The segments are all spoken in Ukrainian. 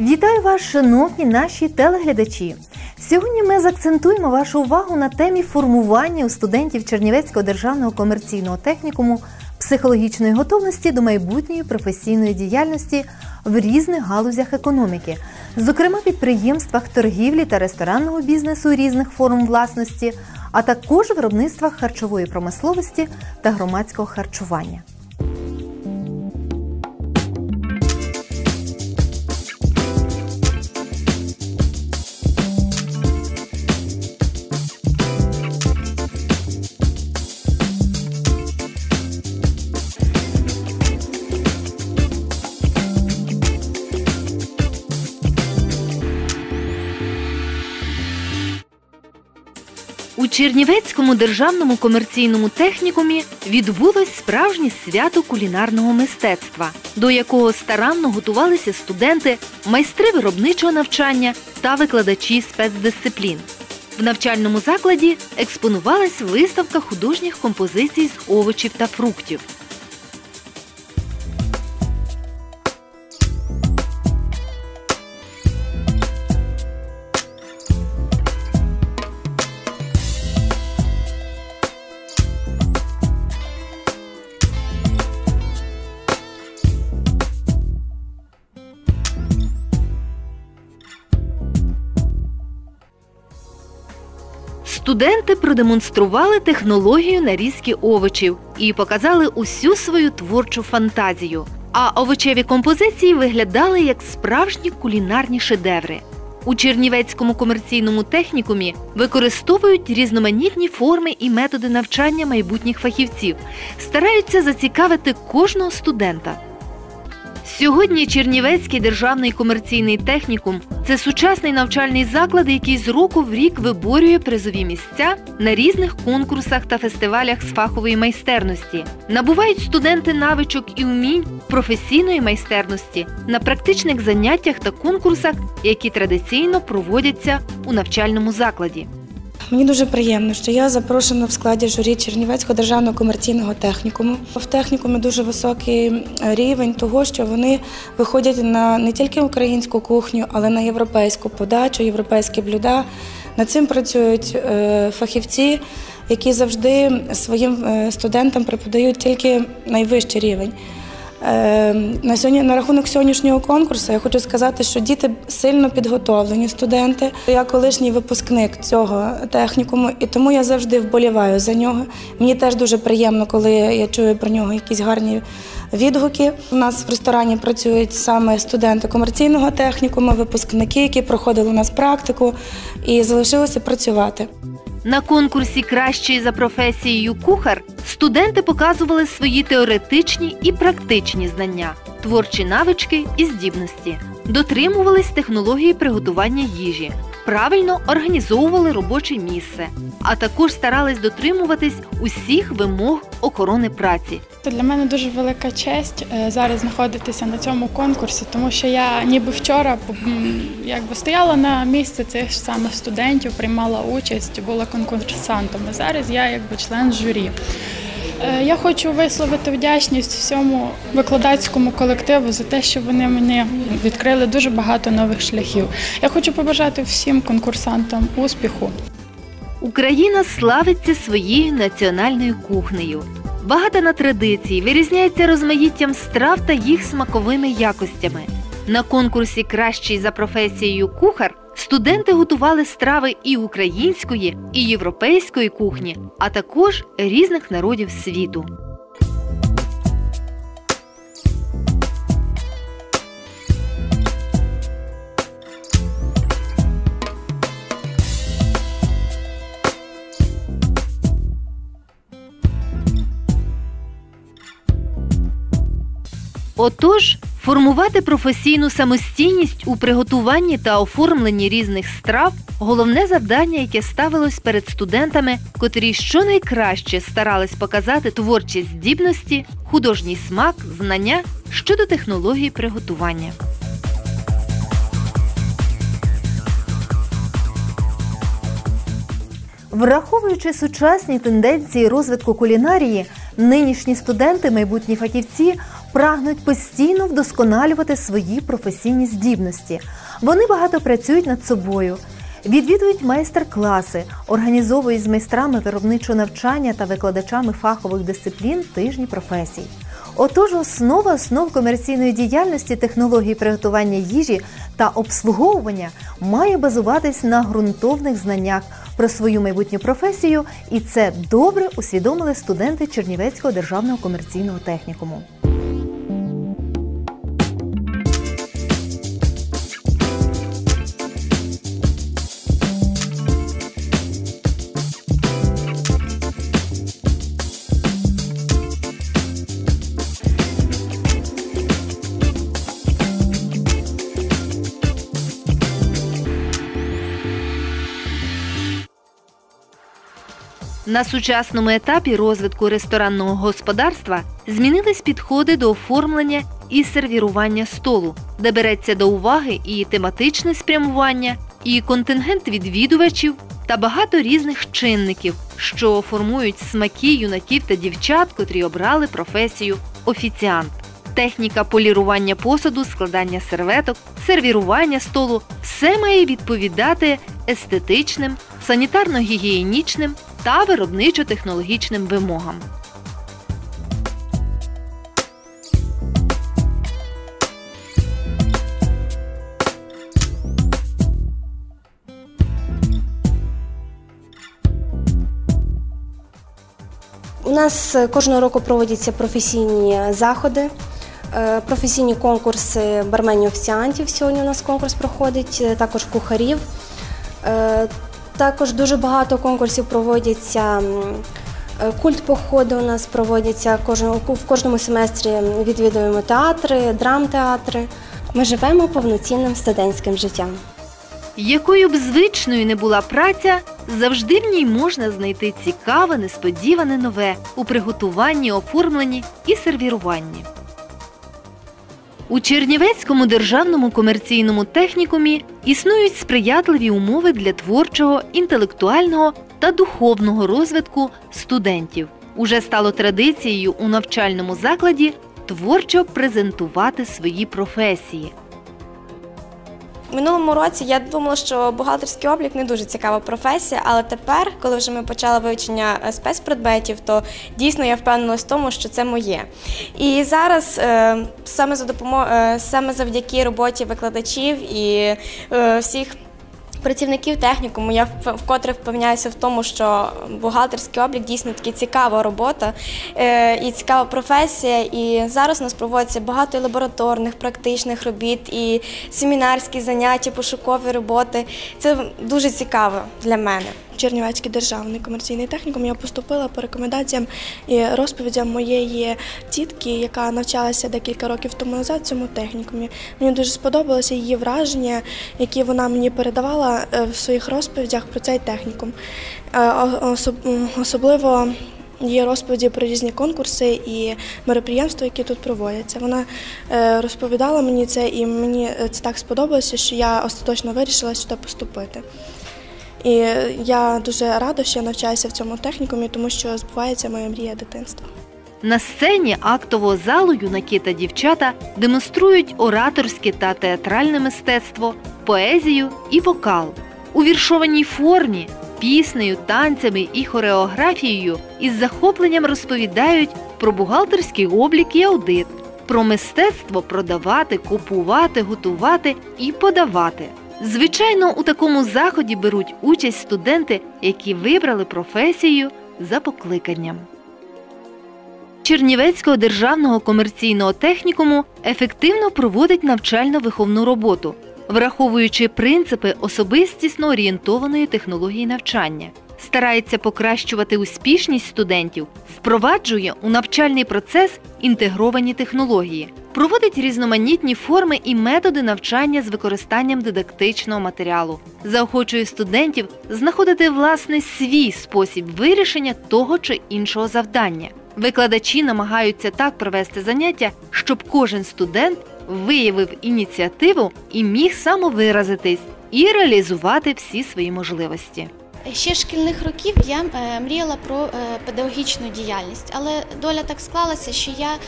Вітаю вас, шановні наші телеглядачі. Сьогодні ми заакцентуємо вашу увагу на темі формування у студентів Чернівецького державного комерційного технікуму психологічної готовності до майбутньої професійної діяльності в різних галузях економіки, зокрема підприємствах торгівлі та ресторанного бізнесу різних форм власності, а також виробництвах харчової промисловості та громадського харчування. Чернівецькому державному комерційному технікумі відбулось справжнє свято кулінарного мистецтва, до якого старанно готувалися студенти, майстри виробничого навчання та викладачі спецдисциплін. В навчальному закладі експонувалась виставка художніх композицій з овочів та фруктів. Студенти продемонстрували технологію нарізки овочів і показали усю свою творчу фантазію. А овочеві композиції виглядали як справжні кулінарні шедеври. У Чернівецькому комерційному технікумі використовують різноманітні форми і методи навчання майбутніх фахівців, стараються зацікавити кожного студента. Сьогодні Чернівецький державний комерційний технікум це сучасний навчальний заклад, який з року в рік виборює призові місця на різних конкурсах та фестивалях з фахової майстерності. Набувають студенти навичок і вмінь професійної майстерності на практичних заняттях та конкурсах, які традиційно проводяться у навчальному закладі. Мені дуже приємно, що я запрошена в складі журі Чернівецького державного комерційного технікуму. В технікумі дуже високий рівень того, що вони виходять на не тільки українську кухню, але на європейську подачу, європейські блюда. Над цим працюють е, фахівці, які завжди своїм е, студентам преподають тільки найвищий рівень. Е, на сьогодні на рахунок сьогоднішнього конкурсу я хочу сказати, що діти сильно підготовлені студенти. Я колишній випускник цього технікуму, і тому я завжди вболіваю за нього. Мені теж дуже приємно, коли я чую про нього якісь гарні відгуки. У нас в ресторані працюють саме студенти комерційного технікуму, випускники, які проходили у нас практику і залишилися працювати. На конкурсі Кращий за професією кухар студенти показували свої теоретичні і практичні знання, творчі навички і здібності, дотримувались технології приготування їжі, правильно організовували робоче місце, а також старались дотримуватись усіх вимог охорони праці. Для мене дуже велика честь е, зараз знаходитися на цьому конкурсі, тому що я ніби вчора якби стояла на місці цих самих студентів, приймала участь, була конкурсантом. а Зараз я якби член журі. Е, я хочу висловити вдячність всьому викладацькому колективу за те, що вони мені відкрили дуже багато нових шляхів. Я хочу побажати всім конкурсантам успіху. Україна славиться своєю національною кухнею. Багата на традиції, вирізняється розмаїттям страв та їх смаковими якостями. На конкурсі Кращий за професією кухар студенти готували страви і української, і європейської кухні, а також різних народів світу. Отож, формувати професійну самостійність у приготуванні та оформленні різних страв головне завдання, яке ставилось перед студентами, котрі щонайкраще старались показати творчі здібності, художній смак, знання щодо технології приготування. Враховуючи сучасні тенденції розвитку кулінарії, нинішні студенти, майбутні фахівці прагнуть постійно вдосконалювати свої професійні здібності. Вони багато працюють над собою, відвідують майстер-класи, організовують з майстрами виробничого навчання та викладачами фахових дисциплін тижні професій. Отож, основа основ комерційної діяльності технології приготування їжі та обслуговування має базуватись на ґрунтовних знаннях про свою майбутню професію, і це добре усвідомили студенти Чернівецького державного комерційного технікуму. На сучасному етапі розвитку ресторанного господарства змінились підходи до оформлення і сервірування столу, де береться до уваги і тематичне спрямування, і контингент відвідувачів та багато різних чинників, що формують смаки юнаків та дівчат, котрі обрали професію офіціант. Техніка полірування посуду, складання серветок, сервірування столу все має відповідати естетичним, санітарно-гігієнічним та виробничо-технологічним вимогам. У нас е, кожного року проводяться професійні заходи, е, професійні конкурси барменів офіціантів. Сьогодні у нас конкурс проходить, е, також кухарів. Також дуже багато конкурсів проводяться. е, Культ походи у нас проводяться в кожному семестрі. Відвідуємо театри, драмтеатри. Ми живемо повноцінним студентським життям. Якою б звичною не була праця, завжди в ній можна знайти цікаве, несподіване нове у приготуванні, оформленні і сервіруванні. У Чернівецькому державному комерційному технікумі існують сприятливі умови для творчого, інтелектуального та духовного розвитку студентів. Уже стало традицією у навчальному закладі творчо презентувати свої професії. Минулому році я думала, що бухгалтерський облік не дуже цікава професія, але тепер, коли вже ми почали вивчення е, спецпредметів, то дійсно я впевнилась в тому, що це моє. І зараз е, саме за допомо... е, саме завдяки роботі викладачів і всіх. Працівників технікуму я вкотре впевняюся в тому, що бухгалтерський облік дійсно таки цікава робота е, і цікава професія. І зараз у нас проводиться багато лабораторних, практичних робіт, і семінарські заняття, пошукові роботи. Це дуже цікаво для мене. Чернівецький державний комерційний технікум я поступила по рекомендаціям і розповідям моєї тітки, яка навчалася декілька років тому назад в цьому технікумі. Мені дуже сподобалося її враження, які вона мені передавала е, в своїх розповідях про цей технікум. Е, Особливо Її розповіді про різні конкурси і мероприємства, які тут проводяться. Вона е, розповідала мені це, і мені це так сподобалося, що я остаточно вирішила сюди поступити. І я дуже рада, що я навчаюся в цьому технікумі, тому що збувається моя мрія дитинства. На сцені актового залу юнаки та дівчата демонструють ораторське та театральне мистецтво, поезію і вокал. У віршованій формі, піснею, танцями і хореографією із захопленням розповідають про бухгалтерський облік і аудит, про мистецтво продавати, купувати, готувати і подавати. Звичайно, у такому заході беруть участь студенти, які вибрали професію за покликанням. Чернівецького державного комерційного технікуму ефективно проводить навчально-виховну роботу, враховуючи принципи особистісно орієнтованої технології навчання, старається покращувати успішність студентів, впроваджує у навчальний процес інтегровані технології, проводить різноманітні форми і методи навчання з використанням дидактичного матеріалу, заохочує студентів знаходити власне свій спосіб вирішення того чи іншого завдання. Викладачі намагаються так провести заняття, щоб кожен студент виявив ініціативу і міг самовиразитись і реалізувати всі свої можливості. Ще шкільних років я е, мріяла про е, педагогічну діяльність, але доля так склалася, що я, е,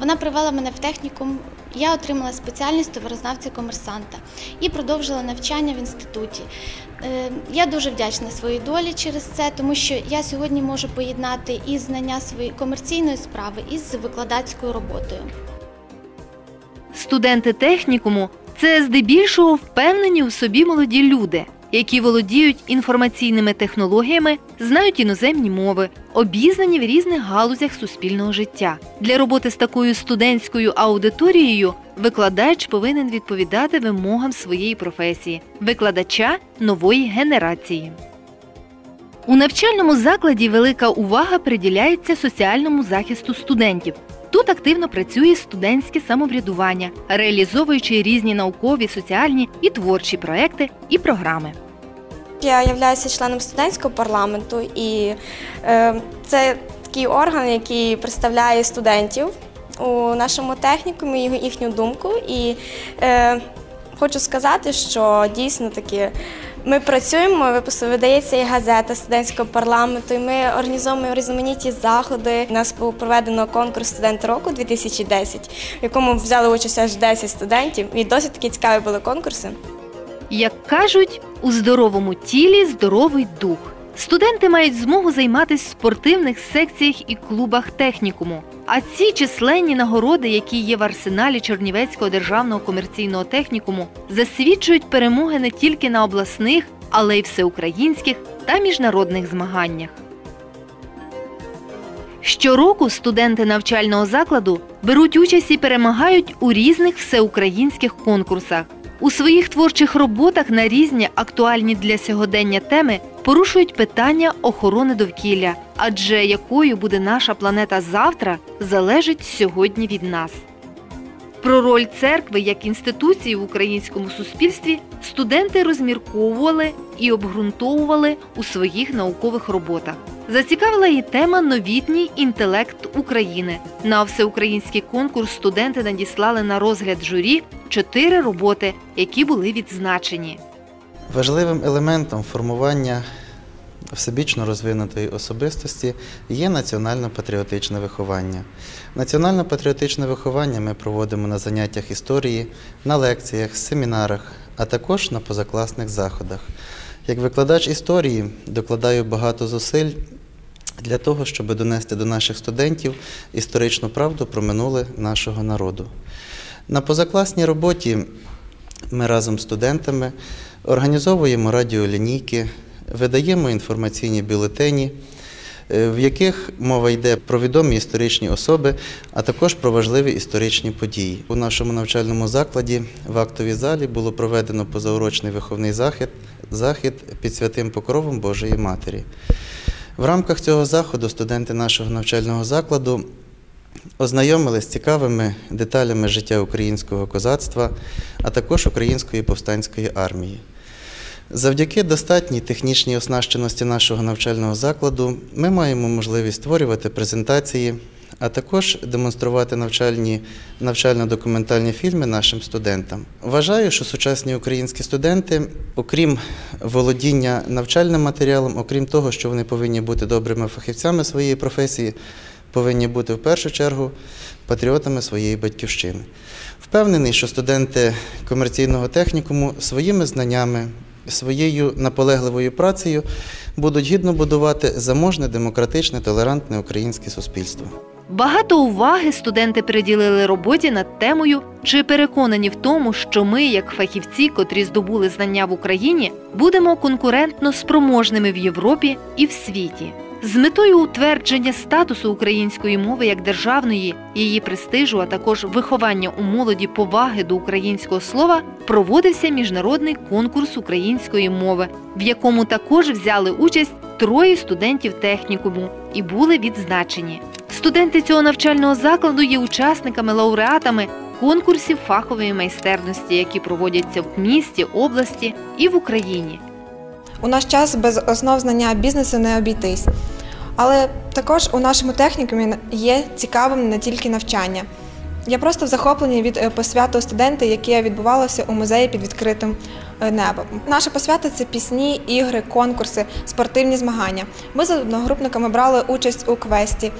вона привела мене в технікум. Я отримала спеціальність товарознавця комерсанта і продовжила навчання в інституті. Я дуже вдячна своїй долі через це, тому що я сьогодні можу поєднати і знання своєї комерційної справи із викладацькою роботою. Студенти технікуму це здебільшого впевнені у собі молоді люди, які володіють інформаційними технологіями, знають іноземні мови, обізнані в різних галузях суспільного життя. Для роботи з такою студентською аудиторією викладач повинен відповідати вимогам своєї професії, викладача нової генерації. У навчальному закладі велика увага приділяється соціальному захисту студентів. Тут активно працює студентське самоврядування, реалізовуючи різні наукові, соціальні і творчі проекти і програми. Я являюся членом студентського парламенту, і е, це такий орган, який представляє студентів у нашому технікумі, їх- їхню думку. І е, хочу сказати, що дійсно таки ми працюємо, видається і газета студентського парламенту, і ми організовуємо різноманітні заходи. У нас був проведено конкурс студент року 2010, в якому взяли участь аж 10 студентів. І досить такі цікаві були конкурси. Як кажуть, у здоровому тілі здоровий дух. Студенти мають змогу займатися в спортивних секціях і клубах технікуму. А ці численні нагороди, які є в арсеналі Чернівецького державного комерційного технікуму, засвідчують перемоги не тільки на обласних, але й всеукраїнських та міжнародних змаганнях. Щороку студенти навчального закладу беруть участь і перемагають у різних всеукраїнських конкурсах. У своїх творчих роботах на різні актуальні для сьогодення теми порушують питання охорони довкілля, адже якою буде наша планета завтра, залежить сьогодні від нас. Про роль церкви як інституції в українському суспільстві студенти розмірковували і обґрунтовували у своїх наукових роботах. Зацікавила і тема Новітній інтелект України. На всеукраїнський конкурс студенти надіслали на розгляд журі чотири роботи, які були відзначені. Важливим елементом формування всебічно розвинутої особистості є національно-патріотичне виховання. Національно-патріотичне виховання ми проводимо на заняттях історії, на лекціях, семінарах, а також на позакласних заходах. Як викладач історії докладаю багато зусиль для того, щоб донести до наших студентів історичну правду про минуле нашого народу. На позакласній роботі ми разом з студентами організовуємо радіолінійки, видаємо інформаційні бюлетені, е, в яких мова йде про відомі історичні особи, а також про важливі історичні події. У нашому навчальному закладі в актовій залі було проведено позаурочний виховний захід, захід під святим покровом Божої Матері. В рамках цього заходу студенти нашого навчального закладу ознайомились з цікавими деталями життя українського козацтва, а також української повстанської армії. Завдяки достатній технічній оснащеності нашого навчального закладу ми маємо можливість створювати презентації, а також демонструвати навчальні, навчально-документальні фільми нашим студентам. Вважаю, що сучасні українські студенти, окрім володіння навчальним матеріалом, окрім того, що вони повинні бути добрими фахівцями своєї професії, повинні бути в першу чергу патріотами своєї батьківщини. Впевнений, що студенти комерційного технікуму своїми знаннями, своєю наполегливою працею будуть гідно будувати заможне, демократичне, толерантне українське суспільство. Багато уваги студенти приділили роботі над темою, чи переконані в тому, що ми, як фахівці, котрі здобули знання в Україні, будемо конкурентно спроможними в Європі і в світі. З метою утвердження статусу української мови як державної, її престижу, а також виховання у молоді поваги до українського слова, проводився міжнародний конкурс української мови, в якому також взяли участь троє студентів технікуму і були відзначені. Студенти цього навчального закладу є учасниками лауреатами конкурсів фахової майстерності, які проводяться в місті, області і в Україні. У наш час без основ знання бізнесу не обійтись. Але також у нашому технікумі є цікавим не тільки навчання. Я просто в захопленні від е, посвяту студента, яке відбувалося у музеї під відкритим е, небо. Наша посвята це пісні, ігри, конкурси, спортивні змагання. Ми з одногрупниками брали участь у квесті.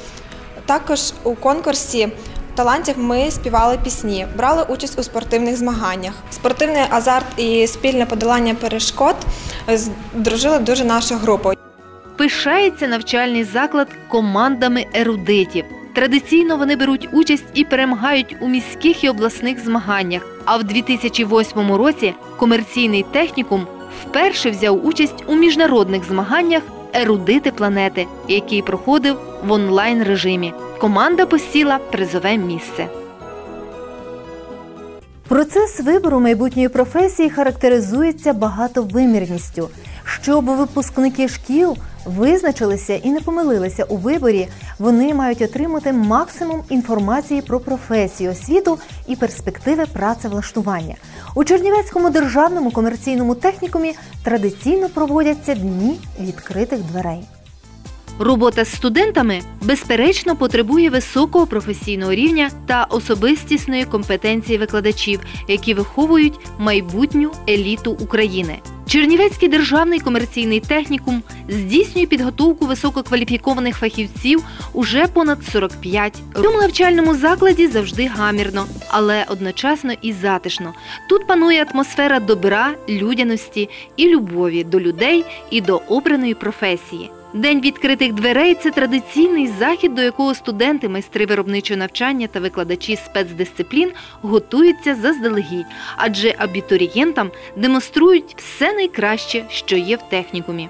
Також у конкурсі талантів ми співали пісні, брали участь у спортивних змаганнях. Спортивний азарт і спільне подолання перешкод здружили дуже нашу групу. Пишається навчальний заклад командами ерудитів. Традиційно вони беруть участь і перемагають у міських і обласних змаганнях. А в 2008 році комерційний технікум вперше взяв участь у міжнародних змаганнях Ерудити планети, який проходив в онлайн режимі. Команда посіла призове місце. Процес вибору майбутньої професії характеризується багатовимірністю. Щоб випускники шкіл визначилися і не помилилися у виборі, вони мають отримати максимум інформації про професію, освіту і перспективи працевлаштування. У Чернівецькому державному комерційному технікумі традиційно проводяться дні відкритих дверей. Робота з студентами безперечно потребує високого професійного рівня та особистісної компетенції викладачів, які виховують майбутню еліту України. Чернівецький державний комерційний технікум здійснює підготовку висококваліфікованих фахівців уже понад 45 років. У цьому навчальному закладі завжди гамірно, але одночасно і затишно. Тут панує атмосфера добра, людяності і любові до людей і до обраної професії. День відкритих дверей це традиційний захід, до якого студенти, майстри виробничого навчання та викладачі спецдисциплін готуються заздалегідь, адже абітурієнтам демонструють все найкраще, що є в технікумі.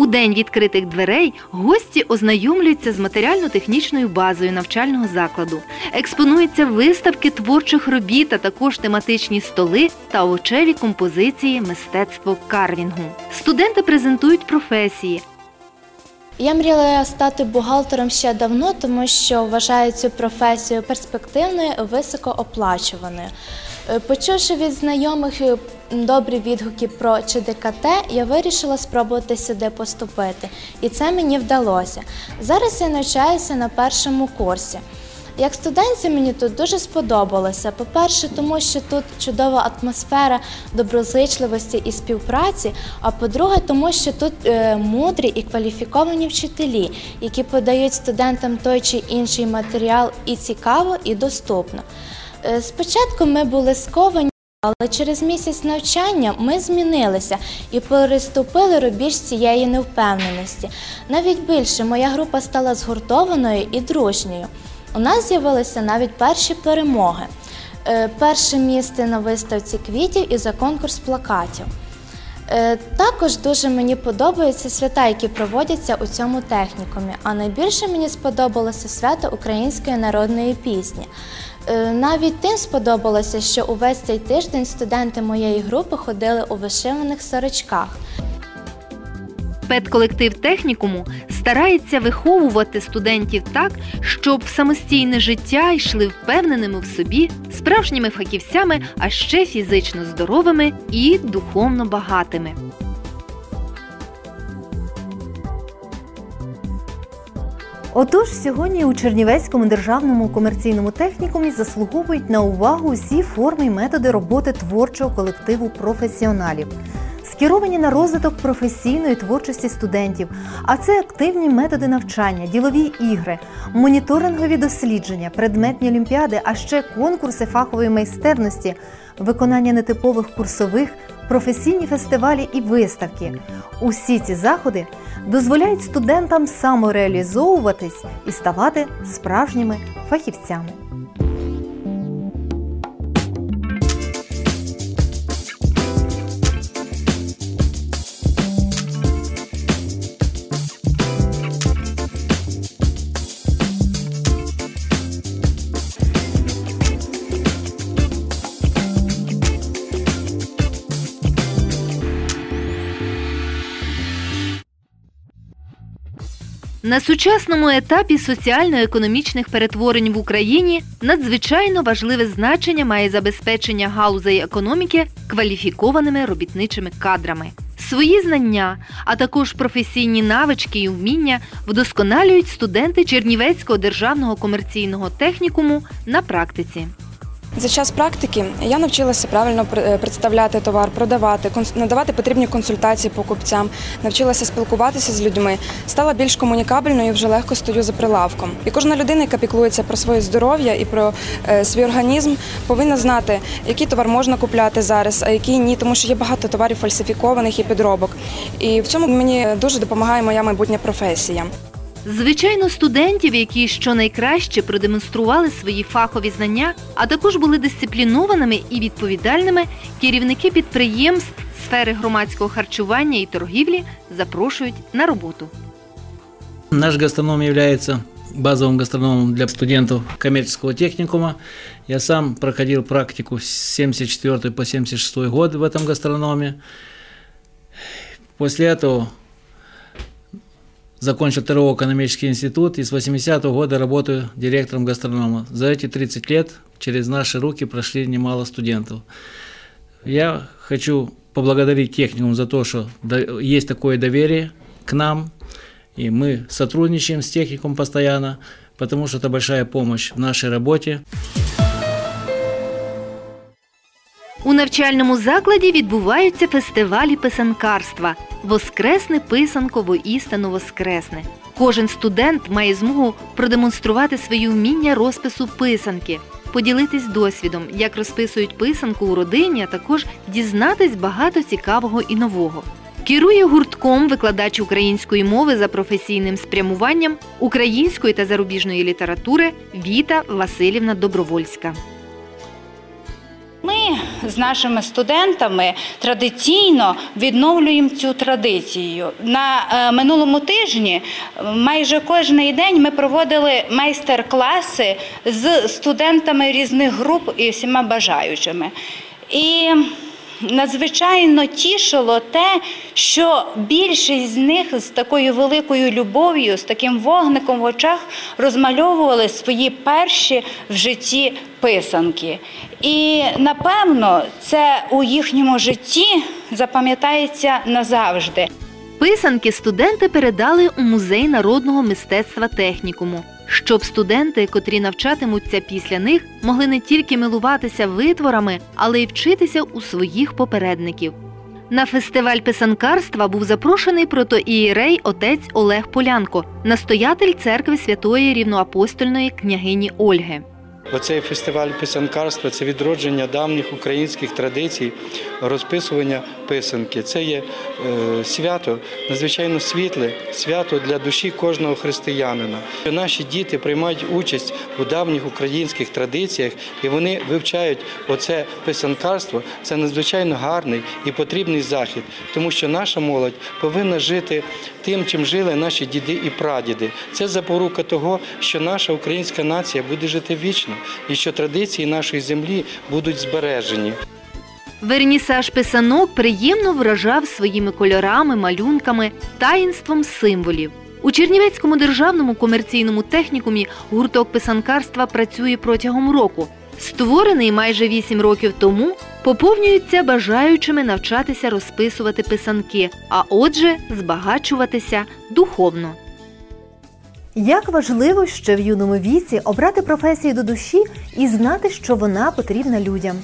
У день відкритих дверей гості ознайомлюються з матеріально-технічною базою навчального закладу. Експонуються виставки творчих робіт, а також тематичні столи та овочеві композиції мистецтво карвінгу. Студенти презентують професії, Я мріяла стати бухгалтером ще давно, тому що вважаю цю професію перспективною, високооплачуваною. Е, Почувши від знайомих е, добрі відгуки про ЧДКТ, я вирішила спробувати сюди поступити, і це мені вдалося. Зараз я навчаюся на першому курсі. Як студентці мені тут дуже сподобалося. По-перше, тому що тут чудова атмосфера доброзичливості і співпраці. А по-друге, тому що тут е, мудрі і кваліфіковані вчителі, які подають студентам той чи інший матеріал і цікаво, і доступно. Е, спочатку ми були сковані. Але через місяць навчання ми змінилися і переступили рубіж цієї невпевненості. Навіть більше моя група стала згуртованою і дружньою. У нас з'явилися навіть перші перемоги. Е, Перше місце на виставці квітів і за конкурс плакатів. Е, Також дуже мені подобаються свята, які проводяться у цьому технікумі. А найбільше мені сподобалося свято української народної пісні. Е, Навіть тим сподобалося, що увесь цей тиждень студенти моєї групи ходили у вишиваних сорочках. Педколектив технікуму старається виховувати студентів так, щоб в самостійне життя йшли впевненими в собі, справжніми фахівцями, а ще фізично здоровими і духовно багатими. Отож, сьогодні у Чернівецькому державному комерційному технікумі заслуговують на увагу усі форми і методи роботи творчого колективу професіоналів. Скеровані на розвиток професійної творчості студентів, а це активні методи навчання, ділові ігри, моніторингові дослідження, предметні олімпіади, а ще конкурси фахової майстерності, виконання нетипових курсових, професійні фестивалі і виставки. Усі ці заходи дозволяють студентам самореалізовуватись і ставати справжніми фахівцями. На сучасному етапі соціально-економічних перетворень в Україні надзвичайно важливе значення має забезпечення галузей економіки кваліфікованими робітничими кадрами. Свої знання, а також професійні навички і вміння вдосконалюють студенти Чернівецького державного комерційного технікуму на практиці. За час практики я навчилася правильно пр- е, представляти товар, продавати, надавати потрібні консультації покупцям, навчилася спілкуватися з людьми, стала більш комунікабельною і вже легко стою за прилавком. І кожна людина, яка піклується про своє здоров'я і про е, свій організм, повинна знати, який товар можна купляти зараз, а який ні, тому що є багато товарів фальсифікованих і підробок. І в цьому мені дуже допомагає моя майбутня професія. Звичайно, студентів, які щонайкраще продемонстрували свої фахові знання, а також були дисциплінованими і відповідальними, керівники підприємств сфери громадського харчування і торгівлі запрошують на роботу. Наш гастроном является базовым гастрономом для студентов коммерческого техникума. Я сам проходил практику с 74 по 76 год в этом гастрономе. После этого закончил торгово-экономический институт и с 80 года работаю директором гастронома. За эти 30 лет через наши руки прошли немало студентов. Я хочу поблагодарить техникум за то, что до- есть такое доверие к нам, и мы сотрудничаем с техникум постоянно, потому что это большая помощь в нашей работе. У навчальному закладі відбуваються фестивалі писанкарства. Воскресне писанко воістину воскресне. Кожен студент має змогу продемонструвати свої вміння розпису писанки, поділитись досвідом, як розписують писанку у родині, а також дізнатись багато цікавого і нового. Керує гуртком викладач української мови за професійним спрямуванням української та зарубіжної літератури Віта Васильівна Добровольська. З нашими студентами традиційно відновлюємо цю традицію. На е, минулому тижні е, майже кожний день ми проводили майстер-класи з студентами різних груп і всіма бажаючими. І надзвичайно тішило те, що більшість з них з такою великою любов'ю, з таким вогником в очах розмальовували свої перші в житті писанки. І напевно це у їхньому житті запам'ятається назавжди. Писанки студенти передали у музей народного мистецтва технікуму, щоб студенти, котрі навчатимуться після них, могли не тільки милуватися витворами, але й вчитися у своїх попередників. На фестиваль писанкарства був запрошений протоієрей отець Олег Полянко, настоятель церкви святої рівноапостольної княгині Ольги. Оцей фестиваль писанкарства це відродження давніх українських традицій, розписування писанки. Це є е, свято надзвичайно світле, свято для душі кожного християнина. Наші діти приймають участь у давніх українських традиціях і вони вивчають оце писанкарство. Це надзвичайно гарний і потрібний захід, тому що наша молодь повинна жити тим, чим жили наші діди і прадіди. Це запорука того, що наша українська нація буде жити вічно і що традиції нашої землі будуть збережені. Вернісаж писанок приємно вражав своїми кольорами, малюнками, таїнством символів. У Чернівецькому державному комерційному технікумі гурток писанкарства працює протягом року. Створений майже 8 років тому, поповнюється бажаючими навчатися розписувати писанки, а отже, збагачуватися духовно. Як важливо ще в юному віці обрати професію до душі і знати, що вона потрібна людям.